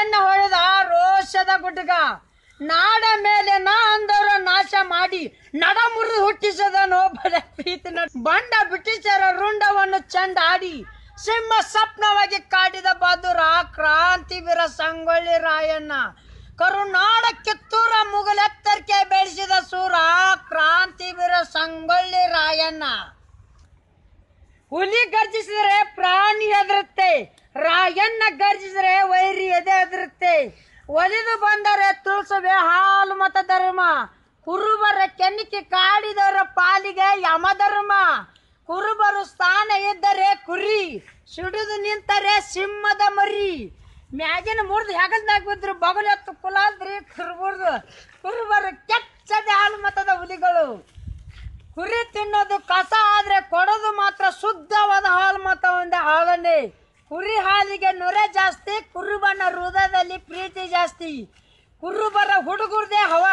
ರಾಯಣ್ಣ ಹೊಡೆದ ರೋಷದ ಗುಡ್ಗ. ನಾಡ ಮೇಲೆ ನಾ ಅಂದವರ ನಾಶ ಮಾಡಿ ನಡ ಮುರಿದು ಹುಟ್ಟಿಸದನು ಬಡ ಪ್ರೀತಿ ಬಂಡ ಬ್ರಿಟಿಷರ ರುಂಡವನ್ನು ಚಂಡಾಡಿ ಸಿಂಹ ಸ್ವಪ್ನವಾಗಿ ಕಾಡಿದ ಬದುರ ಕ್ರಾಂತಿ ವೀರ ಸಂಗೊಳ್ಳಿ ರಾಯಣ್ಣ. ಕರುನಾಡ ಕಿತ್ತೂರ ಮುಗಲೆತ್ತರ್ಕೆ ಬೆಳೆಸಿದ ಸೂರ ಕ್ರಾಂತಿ ವೀರ ಸಂಗೊಳ್ಳಿ ರಾಯಣ್ಣ. ಹುಲಿ ಗರ್ಜಿಸಿದರೆ ಪ್ರಾಣಿ ಹೆದರುತ್ತೆ ರಾಯಣ್ಣ ಗರ್ಜಿಸಿದ್ರೆ ವೈರಿ ಎದೆ ಅದಿರುತ್ತೆ. ಒಲಿದು ಬಂದರೆ ತುಳಸುವೆ ಹಾಲು ಮತ ಧರ್ಮ. ಕುರುಬರ ಕೆನ್ನಿಕೆ ಕಾಡಿದವರ ಪಾಲಿಗೆ ಯಮಧರ್ಮ ಕುರುಬರು ಸ್ಥಾನ ಇದ್ದರೆ ಕುರಿ, ಸಿಡಿದು ನಿಂತರೆ ಸಿಂಹದ ಮರಿ. ಮ್ಯಾಗಿನ ಮುರಿದು ಹೆಗಲ್ದಾಗ ಬಿದ್ರು ಬಗಲೆತ್ತು ಕುಲಾದ್ರಿ ಕುರುಬರ್ದು. ಕುರುಬರು ಕೆಚ್ಚದೆ ಹಾಲು ಮತದ ಹುಲಿಗಳು. ಕುರಿ ತಿನ್ನೋದು ಕಸ ಕುರಿ ಹಾಲಿಗೆ ನೊರೆ ಜಾಸ್ತಿ ಕುರುಬನ ಹೃದಯದಲ್ಲಿ ಪ್ರೀತಿ ಜಾಸ್ತಿ. ಕುರುಬರ ಹುಡುಗರದೇ ಹವ.